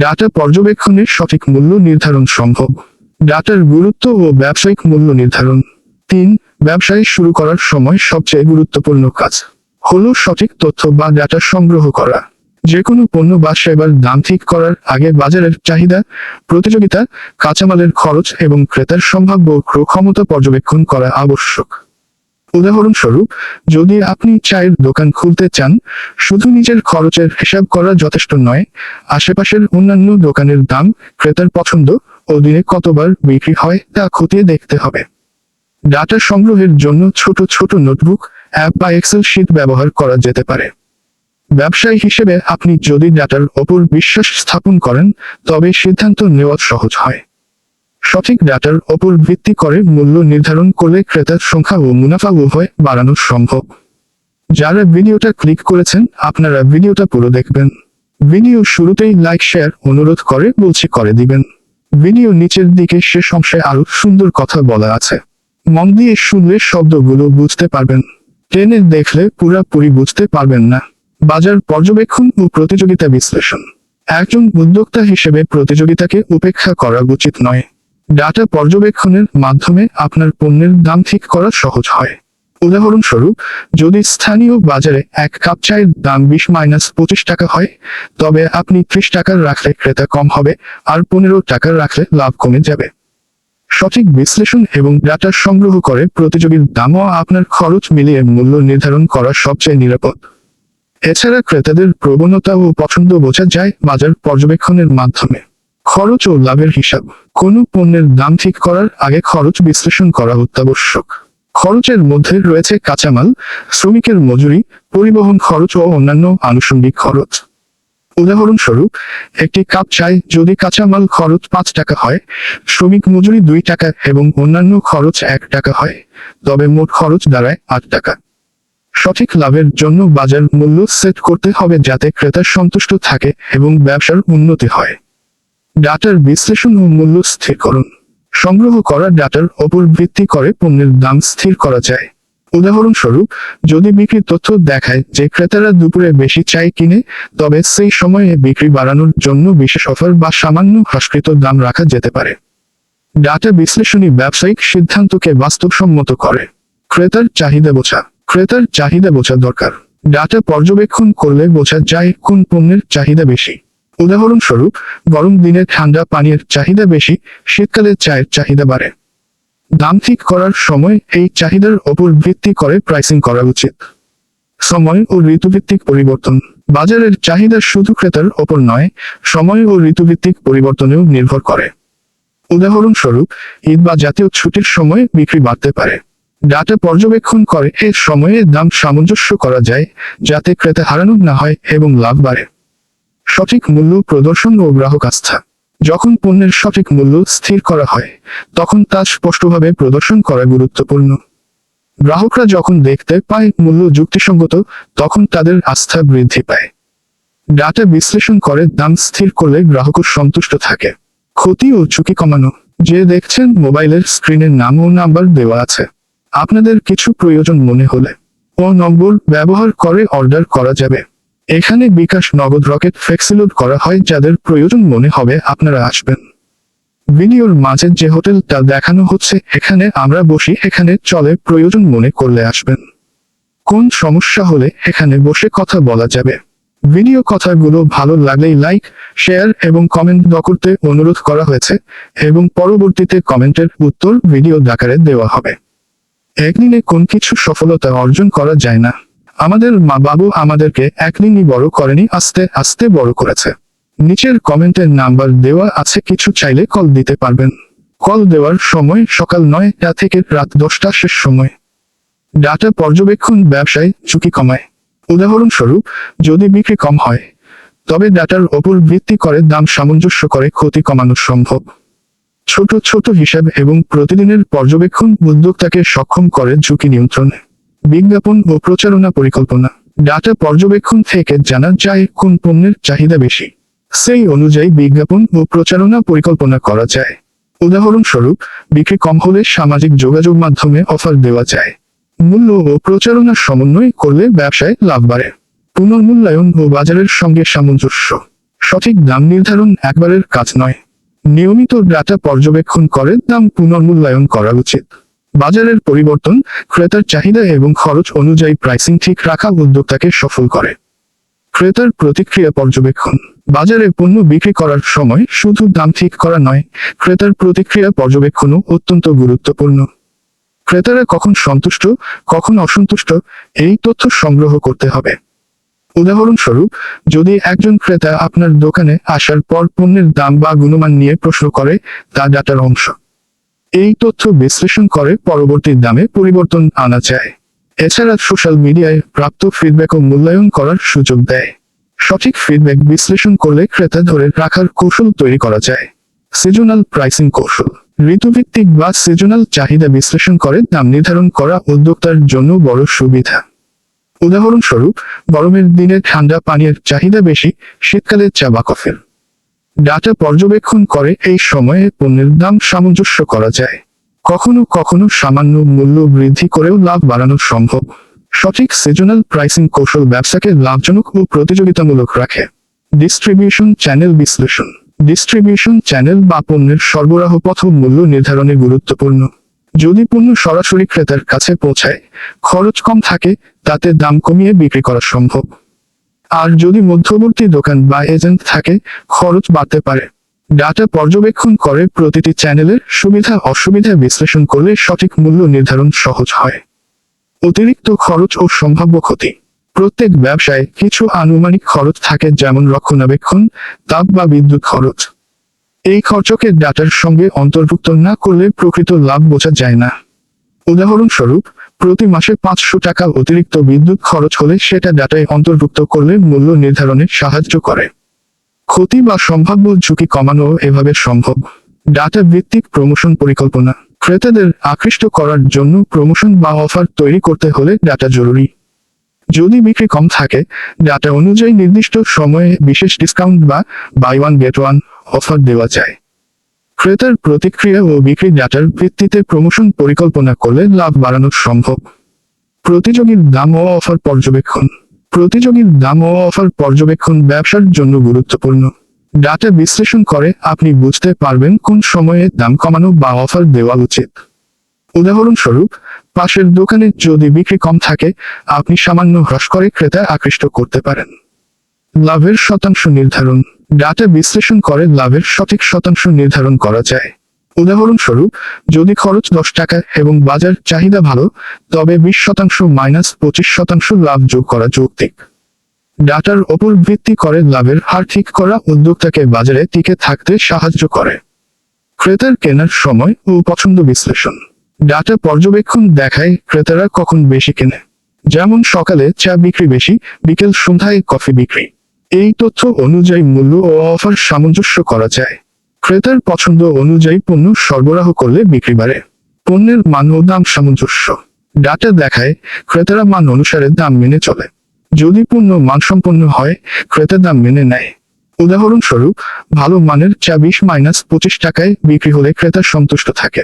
Data পর্যবেক্ষণের সঠিক মূল্য নির্ধারণ সম্ভব। ডাটার গুরুত্ব ও ব্যবসায়িক মূল্য নির্ধারণ। তিন, ব্যবসায় শুরু করার সময় সবচেয়ে গুরুত্বপূর্ণ কাজ হল সঠিক তথ্য বা ডাটা সংগ্রহ করা। যে কোনো পণ্য বা সেবার দাম ঠিক করার আগে বাজারের চাহিদা, প্রতিযোগিতা, কাঁচামালের খরচ এবং ক্রেতার সম্ভাব্য ক্ষমতা পর্যবেক্ষণ করা আবশ্যক। উদাহরণস্বরূপ, যদি আপনি চায়ের দোকান খুলতে চান, শুধু নিজের খরচের হিসাব করা যথেষ্ট নয়, আশেপাশের অন্যান্য দোকানের দাম, ক্রেতার পছন্দ ও দিনে কতবার বিক্রি হয় তা খতিয়ে দেখতে হবে। ডাটা সংগ্রহের জন্য ছোট ছোট নোটবুক, অ্যাপ বা এক্সেল শিট ব্যবহার করা যেতে পারে। ব্যবসায়ী হিসেবে আপনি যদি ডাটার ওপর বিশ্বাস স্থাপন করেন, তবে সিদ্ধান্ত নেওয়া সহজ হয়। সঠিক ডাটার ওপর ভিত্তি করে মূল্য নির্ধারণ করলে ক্রেতার সংখ্যা ও মুনাফা উভয় বাড়ানো সম্ভব। যারা ভিডিওটা ক্লিক করেছেন, আপনারা ভিডিওটা পুরো দেখবেন। ভিডিও শুরুতেই লাইক, শেয়ার, অনুরোধ করে বলছি করে দিবেন। ভিডিও নিচের দিকে সে অংশে আরও সুন্দর কথা বলা আছে। মন দিয়ে শুনলে শব্দগুলো বুঝতে পারবেন। ট্রেনে দেখলে পুরাপুরি বুঝতে পারবেন না। বাজার পর্যবেক্ষণ ও প্রতিযোগিতা বিশ্লেষণ। একজন উদ্যোক্তা হিসেবে প্রতিযোগিতাকে উপেক্ষা করা উচিত নয়। ডাটা পর্যবেক্ষণের মাধ্যমে আপনার পণ্যের দাম ঠিক করা সহজ হয়। উদাহরণস্বরূপ, যদি স্থানীয় বাজারে এক কাপ চায়ের দাম বিশ মাইনাস পঁচিশ টাকা হয়, তবে আপনি ত্রিশ টাকার রাখলে ক্রেতা কম হবে আর পনেরো টাকার রাখলে লাভ কমে যাবে। সঠিক বিশ্লেষণ এবং ডাটা সংগ্রহ করে প্রতিযোগীর দামও আপনার খরচ মিলিয়ে মূল্য নির্ধারণ করা সবচেয়ে নিরাপদ। এছাড়া ক্রেতাদের প্রবণতা ও পছন্দ বোঝা যায় বাজার পর্যবেক্ষণের মাধ্যমে। খরচ ও লাভের হিসাব। কোনো পণ্যের দাম ঠিক করার আগে খরচ বিশ্লেষণ করা অত্যাবশ্যক। খরচের মধ্যে রয়েছে কাঁচামাল, শ্রমিকের মজুরি, পরিবহন খরচ ও অন্যান্য আনুষঙ্গিক খরচ। উদাহরণস্বরূপ, একটি কাপ চায় যদি কাঁচামাল খরচ পাঁচ টাকা হয়, শ্রমিক মজুরি দুই টাকা এবং অন্যান্য খরচ এক টাকা হয়, তবে মোট খরচ দাঁড়ায় আট টাকা। সঠিক লাভের জন্য বাজার মূল্য সেট করতে হবে যাতে ক্রেতা সন্তুষ্ট থাকে এবং ব্যবসার উন্নতি হয়। ডাটার বিশ্লেষণ ও মূল্য স্থির করুন। সংগ্রহ করা ডাটার ওপর ভিত্তি করে পণ্যের দাম স্থির করা যায়। উদাহরণস্বরূপ, যদি বিক্রির তথ্য দেখায় যে ক্রেতারা দুপুরে বেশি চাই কিনে, তবে সেই সময়ে বিক্রি বাড়ানোর জন্য বিশেষ অফার বা সামান্য হ্রাসকৃত দাম রাখা যেতে পারে। ডাটা বিশ্লেষণী ব্যবসায়িক সিদ্ধান্তকে বাস্তবসম্মত করে। ক্রেতার চাহিদা বোঝা। ক্রেতার চাহিদা বোঝা দরকার। ডাটা পর্যবেক্ষণ করলে বোঝা যায় কোন পণ্যের চাহিদা বেশি। উদাহরণস্বরূপ, গরম দিনে ঠান্ডা পানীয়ের চাহিদা বেশি, শীতকালে চায়ের চাহিদা বাড়ে। দাম ঠিক করার সময় এই চাহিদার ওপর ভিত্তি করে প্রাইসিং করা উচিত। সময় ও ঋতুভিত্তিক পরিবর্তন। বাজারের চাহিদা শুধু ক্রেতার ওপর নয়, সময় ও ঋতুভিত্তিক পরিবর্তনেও নির্ভর করে। উদাহরণস্বরূপ, ঈদ বা জাতীয় ছুটির সময় বিক্রি বাড়তে পারে। ডাটা পর্যবেক্ষণ করে এর সময়ে দাম সামঞ্জস্য করা যায়, যাতে ক্রেতা হারানো না হয় এবং লাভ বাড়ে। সঠিক মূল্য প্রদর্শন ও গ্রাহক আস্থা। যখন পণ্যের সঠিক মূল্য স্থির করা হয়, তখন তা স্পষ্টভাবে প্রদর্শন করা গুরুত্বপূর্ণ। গ্রাহকরা যখন দেখতে পায় মূল্য যুক্তিসঙ্গত, তখন তাদের আস্থা বৃদ্ধি পায়। ডাটা বিশ্লেষণ করে দাম স্থির করলে গ্রাহকও সন্তুষ্ট থাকে। ক্ষতি ও ঝুঁকি কমানো। যে দেখছেন মোবাইলের স্ক্রিনের নাম ও নাম্বার দেওয়া আছে। আপনাদের কিছু প্রয়োজন মনে হলে ও নম্বর ব্যবহার করে অর্ডার করা যাবে। এখানে বিকাশ নগদ রকেট ফ্লেক্সিলোড করা হয় যাদের প্রয়োজন মনে হবে আপনারা আসবেন। ভিডিওর মাঝে যে হোটেলটা দেখানো হচ্ছে, এখানে আমরা বসি, এখানে চলে প্রয়োজন মনে করলে আসবেন। কোন সমস্যা হলে এখানে বসে কথা বলা যাবে। ভিডিও কথাগুলো ভালো লাগলেই লাইক, শেয়ার এবং কমেন্ট করতে অনুরোধ করা হয়েছে এবং পরবর্তীতে কমেন্টের উত্তর ভিডিও আকারে দেওয়া হবে। একদিনে কোন কিছু সফলতা অর্জন করা যায় না। আমাদের মা বাবু আমাদেরকে একদিনই বড় করেনি, আস্তে আস্তে বড় করেছে। নিচের কমেন্টের নাম্বার দেওয়া আছে, কিছু চাইলে কল দিতে পারবেন। কল দেওয়ার সময় সকাল নয়টা থেকে রাত দশটা শেষ সময়। ডাটা পর্যবেক্ষণ ব্যবসায় ঝুঁকি কমায়। উদাহরণস্বরূপ, যদি বিক্রি কম হয়, তবে ডাটার ওপর ভিত্তি করে দাম সামঞ্জস্য করে ক্ষতি কমানো সম্ভব। ছোট ছোট হিসাব এবং প্রতিদিনের পর্যবেক্ষণ উদ্যোক্তাকে সক্ষম করে ঝুঁকি নিয়ন্ত্রণে। বিজ্ঞাপন ও প্রচারণা পরিকল্পনা। ডাটা পর্যবেক্ষণ থেকে জানা যায় কোন পণ্যের চাহিদা বেশি। সেই অনুযায়ী বিজ্ঞাপন ও প্রচারণা পরিকল্পনা করা যায়। উদাহরণস্বরূপ, বিক্রি কম হলে সামাজিক যোগাযোগ মাধ্যমে অফার দেওয়া যায়। মূল্য ও প্রচারণার সমন্বয় করলে ব্যবসায় লাভ বাড়ে। পুনর্মূল্যায়ন ও বাজারের সঙ্গে সামঞ্জস্য। সঠিক দাম নির্ধারণ একবারের কাজ নয়। নিয়মিত ডাটা পর্যবেক্ষণ করে দাম পুনর্মূল্যায়ন করা উচিত। বাজারের পরিবর্তন, ক্রেতার চাহিদা এবং খরচ অনুযায়ী প্রাইসিং ঠিক রাখা উদ্যোক্তাকে সফল করে। ক্রেতার প্রতিক্রিয়া পর্যবেক্ষণ। বাজারে পণ্য বিক্রি করার সময় শুধু দাম ঠিক করা নয়, ক্রেতার প্রতিক্রিয়া পর্যবেক্ষণও অত্যন্ত গুরুত্বপূর্ণ। ক্রেতারা কখন সন্তুষ্ট, কখন অসন্তুষ্ট, এই তথ্য সংগ্রহ করতে হবে। উদাহরণস্বরূপ, যদি একজন ক্রেতা আপনার দোকানে আসার পর পণ্যের দাম বা গুণমান নিয়ে প্রশ্ন করে, তা ডাটার অংশ। এই তথ্য বিশ্লেষণ করে পরবর্তী দামে পরিবর্তন আনা যায়। এছাড়া সোশ্যাল মিডিয়ায় প্রাপ্ত ফিডব্যাকও মূল্যায়ন করার সুযোগ দেয়। সঠিক ফিডব্যাক বিশ্লেষণ করলে ক্রেতা ধরে রাখার কৌশল তৈরি করা যায়। সিজনাল প্রাইসিং কৌশল। ঋতুভিত্তিক বা সিজনাল চাহিদা বিশ্লেষণ করে দাম নির্ধারণ করা উদ্যোক্তার জন্য বড় সুবিধা। উদাহরণস্বরূপ, গরমের দিনে ঠান্ডা পানীয়ের চাহিদা বেশি, শীতকালে চা বা কফির ডাটা পর্যবেক্ষণ করে এই সময়ে পণ্যের দাম সামঞ্জস্য করা যায়। কখনো কখনো সামান্য মূল্য বৃদ্ধি করেও লাভ বাড়ানো সম্ভব। সঠিক সিজনাল প্রাইসিং কৌশল ব্যবসাকে লাভজনক ও প্রতিযোগিতামূলক রাখে। ডিস্ট্রিবিউশন চ্যানেল বিশ্লেষণ। ডিস্ট্রিবিউশন চ্যানেল বা পণ্যের সরবরাহ পথ মূল্য নির্ধারণে গুরুত্বপূর্ণ। যদি পণ্য সরাসরি ক্রেতার কাছে পৌঁছায়, খরচ কম থাকে, তাতে দাম কমিয়ে বিক্রি করা সম্ভব। আর যদি মধ্যবর্তী দোকান বা এজেন্ট থাকে, খরচ বাড়তে পারে। ডাটা পর্যবেক্ষণ করে প্রতিটি চ্যানেলের সুবিধা অসুবিধা বিশ্লেষণ করলে সঠিক মূল্য নির্ধারণ সহজ হয়। অতিরিক্ত খরচ ও সম্ভাব্য ক্ষতি। প্রত্যেক ব্যবসায় কিছু আনুমানিক খরচ থাকে যেমন রক্ষণাবেক্ষণ, তাপ বা বিদ্যুৎ খরচ। এই খরচকে ডাটার সঙ্গে অন্তর্ভুক্ত না করলে প্রকৃত লাভ বোঝা যায় না। উদাহরণস্বরূপ, প্রতি মাসে পাঁচশো টাকা অতিরিক্ত বিদ্যুৎ খরচ হলে সেটা ডাটায় অন্তর্ভুক্ত করলে মূল্য নির্ধারণে সাহায্য করে। ক্ষতি বা সম্ভাব্য ঝুঁকি কমানো এভাবে সম্ভব। ডাটা ভিত্তিক প্রমোশন পরিকল্পনা। ক্রেতাদের আকৃষ্ট করার জন্য প্রমোশন বা অফার তৈরি করতে হলে ডাটা জরুরি। যদি বিক্রি কম থাকে, ডাটা অনুযায়ী নির্দিষ্ট সময়ে বিশেষ ডিসকাউন্ট বা buy one get one offer দেওয়া যায়। ক্রেতার প্রতিক্রিয়া ও বিক্রি ডাটার ভিত্তিতে প্রমোশন পরিকল্পনা করলে লাভ বাড়ানো সম্ভব। প্রতিযোগীর দাম ও অফার পর্যবেক্ষণ। প্রতিযোগীর দাম ও অফার পর্যবেক্ষণ ব্যবসার জন্য গুরুত্বপূর্ণ। ডাটা বিশ্লেষণ করে আপনি বুঝতে পারবেন কোন সময়ে দাম কমানো বা অফার দেওয়া উচিত। উদাহরণস্বরূপ, পাশের দোকানে যদি বিক্রি কম থাকে, আপনি সামান্য হ্রাস করে ক্রেতা আকৃষ্ট করতে পারেন। লাভের শতাংশ নির্ধারণ। ডাটা বিশ্লেষণ করে লাভের সঠিক শতাংশ নির্ধারণ করা যায়। উদাহরণস্বরূপ, যদি খরচ দশ টাকা এবং বাজার চাহিদা ভালো, তবে বিশ শতাংশ মাইনাস পঁচিশ শতাংশ লাভ যোগ করা যৌক্তিক। ডাটার ওপর ভিত্তি করে লাভের হার ঠিক করা উদ্যোক্তাকে বাজারে টিকে থাকতে সাহায্য করে। ক্রেতার কেনার সময় ও পছন্দ বিশ্লেষণ। ডাটা পর্যবেক্ষণ দেখায় ক্রেতারা কখন বেশি কেনে। যেমন সকালে চা বিক্রি বেশি, বিকেল সন্ধ্যায় কফি বিক্রি। এই তথ্য অনুযায়ী মূল্য ও অফার সামঞ্জস্য করা যায়। ক্রেতার পছন্দ অনুযায়ী পণ্য সরবরাহ করলে বিক্রি বাড়ে। পণ্যের মান ও দাম সামঞ্জস্য। ডাটা দেখায় ক্রেতারা মান অনুসারে দাম মেনে চলে। যদি পণ্য মানসম্পন্ন হয়, ক্রেতা দাম মেনে নেয়। উদাহরণস্বরূপ, ভালো মানের চা বিশ মাইনাস পঁচিশ টাকায় বিক্রি হলে ক্রেতা সন্তুষ্ট থাকে।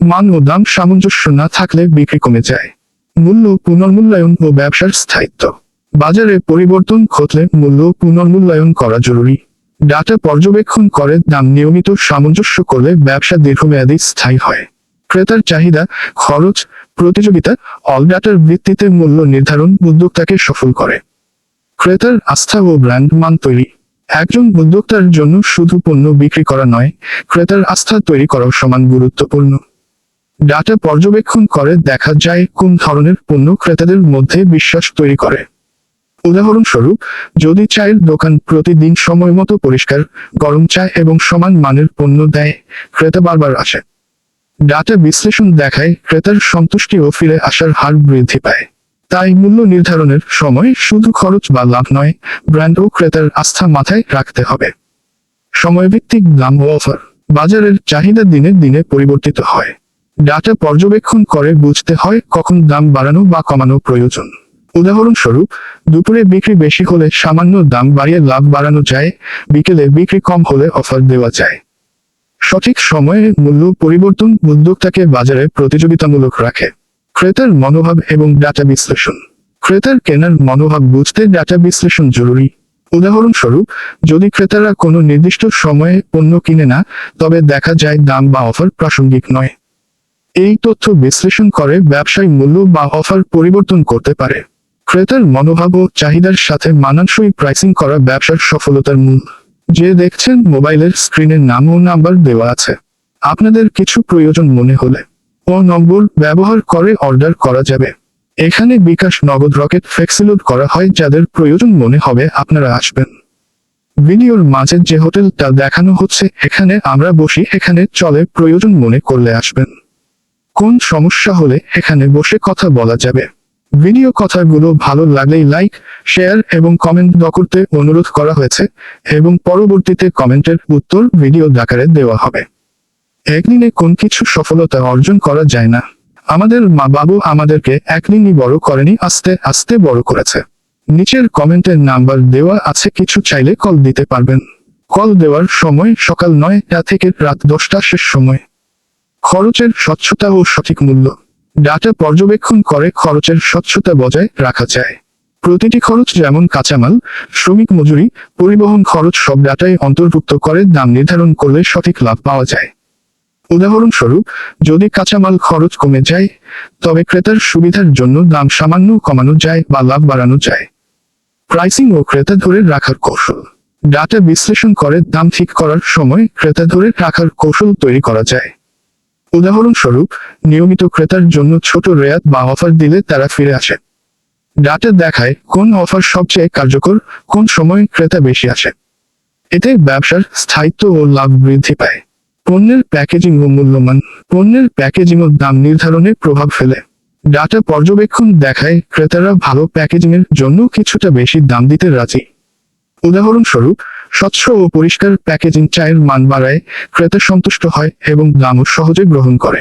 মান ও দাম সামঞ্জস্য না থাকলে বিক্রি কমে যায়। মূল্য পুনর্মূল্যায়ন ও ব্যবসার স্থায়িত্ব। বাজারে পরিবর্তন ঘটলে মূল্য পুনর্মূল্যায়ন করা জরুরি। ডাটা পর্যবেক্ষণ করে দাম নিয়মিত সামঞ্জস্য করলে ব্যবসা দীর্ঘমেয়াদী স্থায়ী হয়। ক্রেতার চাহিদা, খরচ, প্রতিযোগিতা অল ডাটার ভিত্তিতে মূল্য নির্ধারণ উদ্যোক্তাকে সফল করে। ক্রেতার আস্থা ও ব্র্যান্ড মান তৈরি। একজন উদ্যোক্তার জন্য শুধু পণ্য বিক্রি করা নয়, ক্রেতার আস্থা তৈরি করাও সমান গুরুত্বপূর্ণ। ডাটা পর্যবেক্ষণ করে দেখা যায় কোন ধরনের পণ্য ক্রেতাদের মধ্যে বিশ্বাস তৈরি করে। উদাহরণস্বরূপ, যদি চায়ের দোকান প্রতিদিন সময় মতো পরিষ্কার, গরম চা এবং সমান মানের পণ্য দেয়, ক্রেতা বারবার আসে। ডাটা বিশ্লেষণ দেখায় ক্রেতার সন্তুষ্টি ও ফিরে আসার হার বৃদ্ধি পায়। তাই মূল্য নির্ধারণের সময় শুধু খরচ বা লাভ নয়, ব্র্যান্ড ও ক্রেতার আস্থা মাথায় রাখতে হবে। সময়ভিত্তিক দাম ও অফার বাজারের চাহিদা দিনে দিনে পরিবর্তিত হয়। ডাটা পর্যবেক্ষণ করে বুঝতে হয় কখন দাম বাড়ানো বা কমানো প্রয়োজন। উদাহরণস্বরূপ, দুপুরে বিক্রি বেশি হলে সামান্য দাম বাড়িয়ে লাভ বাড়ানো যায়, বিকেলে বিক্রি কম হলে অফার দেওয়া যায়। সঠিক সময়ে মূল্য পরিবর্তন উদ্যোক্তাকে বাজারে প্রতিযোগিতামূলক রাখে। ক্রেতার মনোভাব এবং ডাটা বিশ্লেষণ। ক্রেতার কেনার মনোভাব বুঝতে ডাটা বিশ্লেষণ জরুরি। উদাহরণস্বরূপ, যদি ক্রেতারা কোনো নির্দিষ্ট সময়ে পণ্য কিনে না, তবে দেখা যায় দাম বা অফার প্রাসঙ্গিক নয়। এই তথ্য বিশ্লেষণ করে ব্যবসায় মূল্য বা অফার পরিবর্তন করতে পারে। ক্রেতার মনোভাব ও চাহিদার সাথে মানানসই প্রাইসিং করা ব্যবসার সফলতার মূল। যে দেখছেন মোবাইলের স্ক্রিনের নাম ও নাম্বার দেওয়া আছে। আপনাদের কিছু প্রয়োজন মনে হলে ও নম্বর ব্যবহার করে অর্ডার করা যাবে। এখানে বিকাশ নগদ রকেট ফ্লেক্সিলোড করা হয় যাদের প্রয়োজন মনে হবে আপনারা আসবেন। ভিডিওর মাঝে যে হোটেলটা দেখানো হচ্ছে এখানে আমরা বসি, এখানে চলে প্রয়োজন মনে করলে আসবেন। কোন সমস্যা হলে এখানে বসে কথা বলা যাবে। ভিডিও কথাগুলো ভালো লাগলেই লাইক শেয়ার এবং কমেন্ট দ করতে অনুরোধ করা হয়েছে এবং পরবর্তীতে কমেন্টের উত্তর ভিডিও আকারে দেওয়া হবে। একদিনে কোন কিছু সফলতা অর্জন করা যায় না। আমাদের মা বাবু আমাদেরকে একদিনই বড় করেনি, আস্তে আস্তে বড় করেছে। নিচের কমেন্টের নাম্বার দেওয়া আছে, কিছু চাইলে কল দিতে পারবেন। কল দেওয়ার সময় সকাল নয়টা থেকে রাত দশটা শেষ সময়। খরচের স্বচ্ছতা ও সঠিক মূল্য। ডাটা পর্যবেক্ষণ করে খরচের স্বচ্ছতা বজায় রাখা যায়। প্রতিটি খরচ যেমন কাঁচামাল, শ্রমিক মজুরি, পরিবহন খরচ সব ডাটায় অন্তর্ভুক্ত করে দাম নির্ধারণ করলে সঠিক লাভ পাওয়া যায়। উদাহরণস্বরূপ, যদি কাঁচামাল খরচ কমে যায়, তবে ক্রেতার সুবিধার জন্য দাম সামান্য কমানো যায় বা লাভ বাড়ানো যায়। প্রাইসিং ও ক্রেতা ধরে রাখার কৌশল। ডাটা বিশ্লেষণ করে দাম ঠিক করার সময় ক্রেতা ধরে রাখার কৌশল তৈরি করা যায়। উদাহরণস্বরূপ, নিয়মিত ক্রেতার জন্য ছোট রেয়াত বা অফার দিলে তারা ফিরে আসে। ডাটা দেখায় কোন অফার সবচেয়ে কার্যকর, কোন সময় ক্রেতা বেশি আসে। এতে ব্যবসার স্থায়িত্ব ও লাভ বৃদ্ধি পায়। পণ্যের প্যাকেজিং ও মূল্যমান, পণ্যের প্যাকেজিং ও দাম নির্ধারণে প্রভাব ফেলে। ডাটা পর্যবেক্ষণ দেখায় ক্রেতারা ভালো প্যাকেজিং এর জন্য কিছুটা বেশি দাম দিতে রাজি। উদাহরণস্বরূপ স্বচ্ছ ও পরিষ্কার প্যাকেজিং চায়ের মান বাড়ায় ক্রেতা সন্তুষ্ট হয় এবং দামও সহজে গ্রহণ করে।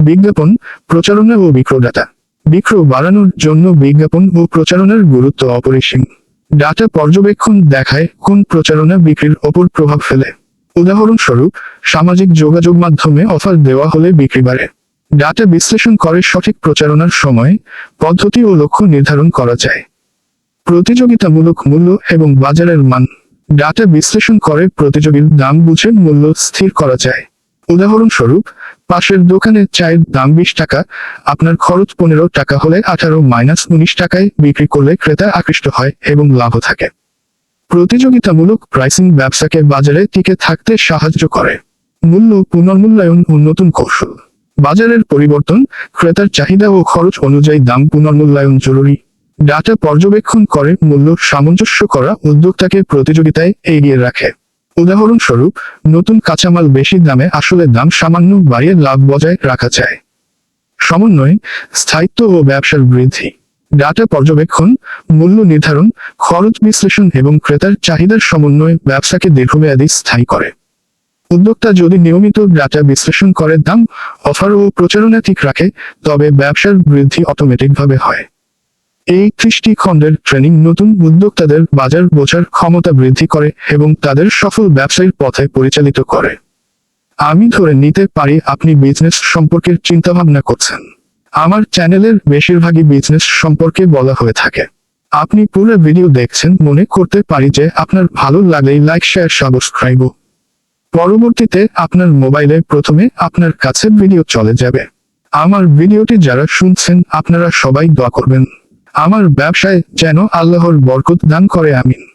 বিজ্ঞাপন, প্রচারণা ও বিক্রয়দাতা। বিক্রয় বাড়ানোর জন্য বিজ্ঞাপন ও প্রচারণার গুরুত্ব অপরিসীম। ডাটা পর্যবেক্ষণ দেখায় কোন প্রচারণা বিক্রির ওপর প্রভাব ফেলে। উদাহরণস্বরূপ, সামাজিক যোগাযোগ মাধ্যমে অফার দেওয়া হলে বিক্রি বাড়ে। ডাটা বিশ্লেষণ করে সঠিক প্রচারণার সময়, পদ্ধতি ও লক্ষ্য নির্ধারণ করা যায়। প্রতিযোগিতামূলক মূল্য এবং বাজারের মান। ডাটা বিশ্লেষণ করে প্রতিযোগীর দাম বুঝে মূল্য স্থির করা যায়। উদাহরণস্বরূপ, পাশের দোকানে চায়ের দাম বিশ টাকা, আপনার খরচ পনেরো টাকা হলে আঠারো মাইনাস উনিশ টাকায় বিক্রি করলে ক্রেতা আকৃষ্ট হয় এবং লাভও থাকে। প্রতিযোগিতামূলক প্রাইসিং ব্যবসাকে বাজারে টিকে থাকতে সাহায্য করে। মূল্য পুনর্মূল্যায়ন ও নতুন কৌশল। বাজারের পরিবর্তন, ক্রেতার চাহিদা ও খরচ অনুযায়ী দাম পুনর্মূল্যায়ন জরুরি। ডাটা পর্যবেক্ষণ করে, মূল্য সামঞ্জস্য করা উদ্যোক্তাকে প্রতিযোগিতায় এগিয়ে রাখে। উদাহরণস্বরূপ, নতুন কাঁচামাল বেশি দামে আসলে দাম সামান্য বাড়িয়ে লাভ বজায় রাখা যায়। সমন্বয় স্থায়িত্ব ও ব্যবসার বৃদ্ধি। ডাটা পর্যবেক্ষণ, মূল্য নির্ধারণ, খরচ বিশ্লেষণ এবং ক্রেতার চাহিদার সমন্বয় ব্যবসাকে দীর্ঘমেয়াদী স্থায়ী করে। উদ্যোক্তা যদি নিয়মিত ডাটা বিশ্লেষণ করে, দাম, অফার ও প্রচারণা ঠিক রাখে, তবে ব্যবসার বৃদ্ধি অটোমেটিকভাবে হয়। এই কৃষ্টি খণ্ডের ট্রেনিং নতুন উদ্যোক্তাদের বাজার বোঝার ক্ষমতা বৃদ্ধি করে এবং তাদের সফল ব্যবসায়ীর পথে পরিচালিত করে। আমি ধরে নিতে পারি আপনি বিজনেস সম্পর্কে চিন্তাভাবনা করছেন। আমার চ্যানেলের বেশিরভাগই বিজনেস সম্পর্কে বলা হয়ে থাকে। আপনি পুরো ভিডিও দেখছেন, মনে করতে পারি যে আপনার ভালো লাগলেই লাইক শেয়ার সাবস্ক্রাইব পরবর্তীতে আপনার মোবাইলে প্রথমে আপনার কাছে ভিডিও চলে যাবে। আমার ভিডিওটি যারা শুনছেন, আপনারা সবাই দোয়া করবেন। আমার ব্যবসায় যেন আল্লাহর বরকত দান করে আমিন।